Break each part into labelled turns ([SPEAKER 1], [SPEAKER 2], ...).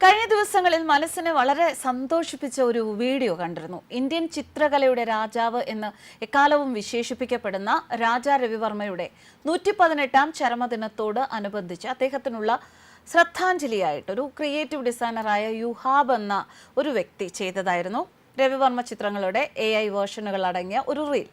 [SPEAKER 1] കഴിഞ്ഞ ദിവസങ്ങളിൽ മനസ്സിനെ വളരെ സന്തോഷിപ്പിച്ച ഒരു വീഡിയോ കണ്ടിരുന്നു. ഇന്ത്യൻ ചിത്രകലയുടെ രാജാവ് എന്ന് എക്കാലവും വിശേഷിപ്പിക്കപ്പെടുന്ന രാജാ രവിവർമ്മയുടെ നൂറ്റി പതിനെട്ടാം ചരമദിനത്തോട് അനുബന്ധിച്ച് അദ്ദേഹത്തിനുള്ള ശ്രദ്ധാഞ്ജലിയായിട്ട് ഒരു ക്രിയേറ്റീവ് ഡിസൈനറായ യുഹാബ് എന്ന ഒരു വ്യക്തി ചെയ്തതായിരുന്നു. രവിവർമ്മ ചിത്രങ്ങളുടെ എ ഐ വേർഷനുകൾ അടങ്ങിയ ഒരു റീൽ.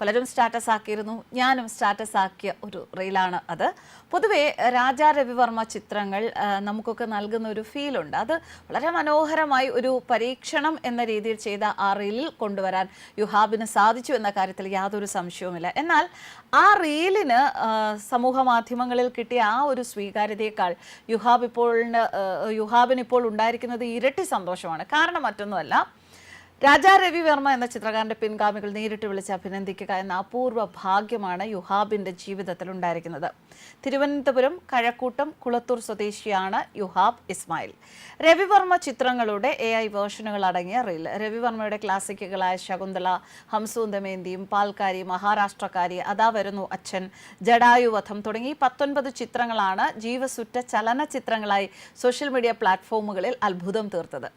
[SPEAKER 1] പലരും സ്റ്റാറ്റസ് ആക്കിയിരുന്നു. ഞാനും സ്റ്റാറ്റസ് ആക്കിയ ഒരു റീലാണ് അത്. പൊതുവെ രാജാ രവിവർമ്മ ചിത്രങ്ങൾ നമുക്കൊക്കെ നൽകുന്ന ഒരു ഫീലുണ്ട് അത് വളരെ മനോഹരമായി ഒരു പരീക്ഷണം എന്ന രീതിയിൽ ചെയ്ത ആ റീലിൽ കൊണ്ടുവരാൻ യുഹാബിന് സാധിച്ചു എന്ന കാര്യത്തിൽ യാതൊരു സംശയവുമില്ല. എന്നാൽ ആ റീലിന് സമൂഹ മാധ്യമങ്ങളിൽ കിട്ടിയ ആ ഒരു സ്വീകാര്യതയേക്കാൾ യുഹാബ് ഇപ്പോൾ യുഹാബിന് ഇപ്പോൾ ഉണ്ടായിരിക്കുന്നത് ഇരട്ടി സന്തോഷമാണ്. കാരണം മറ്റൊന്നുമല്ല രാജാ രവി വർമ്മ എന്ന ചിത്രകാരന്റെ പിൻഗാമികൾ നേരിട്ട് വിളിച്ച് അഭിനന്ദിക്കുക എന്ന അപൂർവ ഭാഗ്യമാണ് യുഹാബിന്റെ ജീവിതത്തിൽ ഉണ്ടായിരിക്കുന്നത്. തിരുവനന്തപുരം കഴക്കൂട്ടം കുളത്തൂർ സ്വദേശിയാണ് യുഹാബ് ഇസ്മായിൽ. രവിവർമ്മ ചിത്രങ്ങളുടെ എ ഐ വേർഷനുകൾ അടങ്ങിയ റീൽ. രവിവർമ്മയുടെ ക്ലാസിക്കുകളായ ശകുന്തള ഹംസൂന്തമേന്തിയും പാൽക്കാരി മഹാരാഷ്ട്രക്കാരി അതാ വരുന്നു അച്ഛൻ ജഡായുവധം തുടങ്ങി പത്തൊൻപത് ചിത്രങ്ങളാണ് ജീവസുറ്റ ചലന ചിത്രങ്ങളായി സോഷ്യൽ മീഡിയ പ്ലാറ്റ്ഫോമുകളിൽ അത്ഭുതം തീർത്തത്.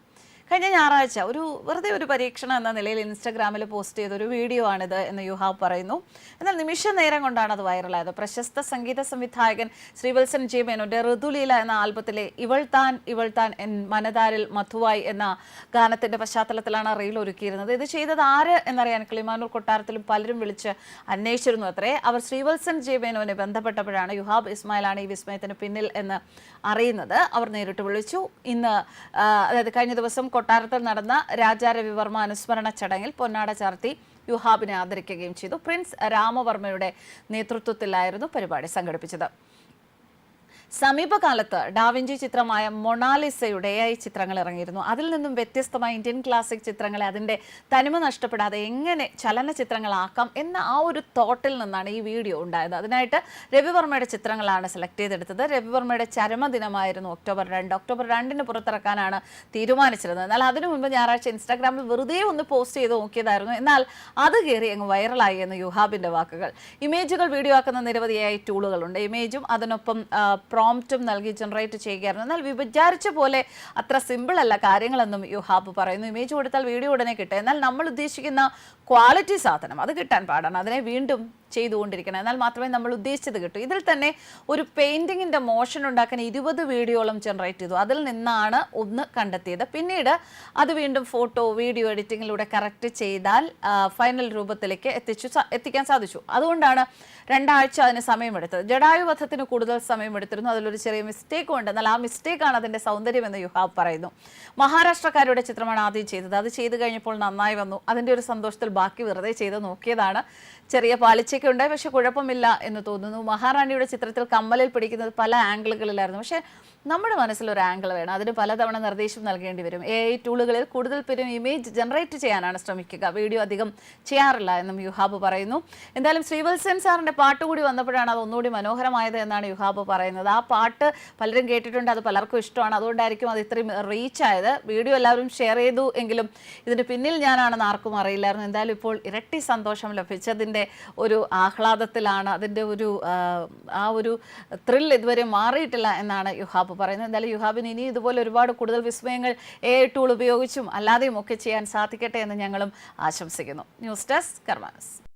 [SPEAKER 1] കഴിഞ്ഞ ഞായറാഴ്ച ഒരു വെറുതെ ഒരു പരീക്ഷണം എന്ന നിലയിൽ ഇൻസ്റ്റാഗ്രാമിൽ പോസ്റ്റ് ചെയ്ത ഒരു വീഡിയോ ആണിത് എന്ന് യുഹാബ് പറയുന്നു. എന്നാൽ നിമിഷ നേരം കൊണ്ടാണ് അത് വൈറലായത്. പ്രശസ്ത സംഗീത സംവിധായകൻ ശ്രീവത്സൻ ജി മേനോന്റെ ഋതുലീല എന്ന ആൽബത്തിലെ ഇവൾ താൻ ഇവൾ താൻ എൻ മനതാരിൽ മധുവായി എന്ന ഗാനത്തിന്റെ പശ്ചാത്തലത്തിലാണ് റീൽ ഒരുക്കിയിരുന്നത്. ഇത് ചെയ്തത് ആര് എന്നറിയാൻ കിളിമാനൂർ കൊട്ടാരത്തിലും പലരും വിളിച്ച് അന്വേഷിച്ചിരുന്നു അത്രേ. അവർ ശ്രീവത്സൻ ജി മേനോനെ ബന്ധപ്പെട്ടപ്പോഴാണ് യുഹാബ് ഇസ്മായിലാണ് ഈ വിസ്മയത്തിന് പിന്നിൽ എന്ന് അറിയുന്നത്. അവർ നേരിട്ട് വിളിച്ചു. ഇന്ന് അതായത് കഴിഞ്ഞ ദിവസം കൊട്ടാരത്തിൽ നടന്ന രാജാരവിവർമ്മ അനുസ്മരണ ചടങ്ങിൽ പൊന്നാട ചാർത്തി യുഹാബിനെ ആദരിക്കുകയും ചെയ്തു. പ്രിൻസ് രാമവർമ്മയുടെ നേതൃത്വത്തിലായിരുന്നു പരിപാടി സംഘടിപ്പിച്ചത്. സമീപകാലത്ത് ഡാവിഞ്ചി ചിത്രമായ മൊണാലിസയുടെ എ ഐ ചിത്രങ്ങൾ ഇറങ്ങിയിരുന്നു. അതിൽ നിന്നും വ്യത്യസ്തമായ ഇന്ത്യൻ ക്ലാസിക് ചിത്രങ്ങളെ അതിന്റെ തനിമ നഷ്ടപ്പെടാതെ എങ്ങനെ ചലനചിത്രങ്ങളാക്കാം എന്ന ആ ഒരു തോട്ടിൽ നിന്നാണ് ഈ വീഡിയോ ഉണ്ടായത്. അതിനായിട്ട് രവിവർമ്മയുടെ ചിത്രങ്ങളാണ് സെലക്ട് ചെയ്തെടുത്തത്. രവിവർമ്മയുടെ ചരമദിനമായിരുന്നു ഒക്ടോബർ രണ്ട്. ഒക്ടോബർ രണ്ടിന് പുറത്തിറക്കാനാണ് തീരുമാനിച്ചിരുന്നത്. എന്നാൽ അതിനു മുൻപ് ഞായറാഴ്ച ഇൻസ്റ്റാഗ്രാമിൽ വെറുതെ ഒന്ന് പോസ്റ്റ് ചെയ്ത് നോക്കിയതായിരുന്നു. എന്നാൽ അത് കയറി അങ്ങ് വൈറലായി എന്ന് യുഹാബിന്റെ വാക്കുകൾ. ഇമേജുകൾ വീഡിയോ ആക്കുന്ന നിരവധി ടൂളുകളുണ്ട് ഇമേജും അതിനൊപ്പം പ്രോംപ്റ്റും നൽകി ജനറേറ്റ് ചെയ്യുകയായിരുന്നു. എന്നാൽ വിചാരിച്ച പോലെ അത്ര സിമ്പിൾ അല്ല കാര്യങ്ങളെന്നും യുഹാബ് പറയുന്നു. ഇമേജ് കൊടുത്താൽ വീഡിയോ ഉടനെ കിട്ടും. എന്നാൽ നമ്മൾ ഉദ്ദേശിക്കുന്ന ക്വാളിറ്റി സാധനം അത് കിട്ടാൻ പാടാണ്. അതിനെ വീണ്ടും ചെയ്തുകൊണ്ടിരിക്കണം. എന്നാൽ മാത്രമേ നമ്മൾ ഉദ്ദേശിച്ചത് കിട്ടൂ. ഇതിൽ തന്നെ ഒരു പെയിന്റിങ്ങിന്റെ മോഷൻ ഉണ്ടാക്കാൻ ഇരുപത് വീഡിയോളം ജനറേറ്റ് ചെയ്തു. അതിൽ നിന്നാണ് ഒന്ന് കണ്ടെത്തിയത്. പിന്നീട് അത് വീണ്ടും ഫോട്ടോ വീഡിയോ എഡിറ്റിങ്ങിലൂടെ കറക്റ്റ് ചെയ്താൽ ഫൈനൽ രൂപത്തിലേക്ക് എത്തിച്ചു എത്തിക്കാൻ സാധിച്ചു. അതുകൊണ്ടാണ് രണ്ടാഴ്ച അതിന് സമയമെടുത്തത്. ജഡായു കൂടുതൽ സമയമെടുത്തിരുന്നു. അതിലൊരു ചെറിയ മിസ്റ്റേക്കും ഉണ്ട്. എന്നാൽ ആ മിസ്റ്റേക്കാണ് അതിന്റെ സൗന്ദര്യം എന്ന് യുഹാബ് പറയുന്നു. മഹാരാഷ്ട്രക്കാരുടെ ചിത്രമാണ് ആദ്യം ചെയ്തത്. അത് ചെയ്തു കഴിഞ്ഞപ്പോൾ നന്നായി വന്നു. അതിന്റെ ഒരു സന്തോഷത്തിൽ ബാക്കി വെറുതെ ചെയ്ത് നോക്കിയതാണ്. ചെറിയ പാളിച്ചയൊക്കെ ഉണ്ടായി. പക്ഷെ കുഴപ്പമില്ല എന്ന് തോന്നുന്നു. മഹാറാണിയുടെ ചിത്രത്തിൽ കമ്മലിൽ പിടിക്കുന്നത് പല ആംഗിളുകളിലായിരുന്നു. പക്ഷേ നമ്മുടെ മനസ്സിൽ ഒരു ആംഗിൾ വേണം. അതിന് പലതവണ നിർദ്ദേശം നൽകേണ്ടി വരും. എ ഐ ടൂളുകളിൽ കൂടുതൽ പേരും ഇമേജ് ജനറേറ്റ് ചെയ്യാനാണ് ശ്രമിക്കുക. വീഡിയോ അധികം ചെയ്യാറില്ല എന്നും യുഹാബ് പറയുന്നു. എന്തായാലും ശ്രീവത്സൻ സാറിന്റെ പാട്ട് കൂടി വന്നപ്പോഴാണ് അത് ഒന്നുകൂടി മനോഹരമായത് എന്നാണ് യുഹാബ് പറയുന്നത്. ആ പാട്ട് പലരും കേട്ടിട്ടുണ്ട്. അത് പലർക്കും ഇഷ്ടമാണ്. അതുകൊണ്ടായിരിക്കും അത് ഇത്രയും റീച്ച് ആയത്. വീഡിയോ എല്ലാവരും ഷെയർ ചെയ്തു എങ്കിലും ഇതിന് പിന്നിൽ ഞാനാണെന്ന് ആർക്കും അറിയില്ലായിരുന്നു. എന്തായാലും ഇപ്പോൾ ഇരട്ടി സന്തോഷം ലഭിച്ചതിന്റെ ഒരു ആഹ്ലാദത്തിലാണ് അതിന്റെ ഒരു ആ, ഒരു ത്രിൽ ഇതുവരെ മാറിയിട്ടില്ല എന്നാണ് യുഹാബ് പറയുന്നത്. എന്തായാലും യുഹാബിന് ഇനി ഇതുപോലെ ഒരുപാട് കൂടുതൽ വിസ്മയങ്ങൾ എ ടൂൾ ഉപയോഗിച്ചും അല്ലാതെയും ഒക്കെ ചെയ്യാൻ സാധിക്കട്ടെ എന്ന് ഞങ്ങളും ആശംസിക്കുന്നു. News desk കർമാനസ്.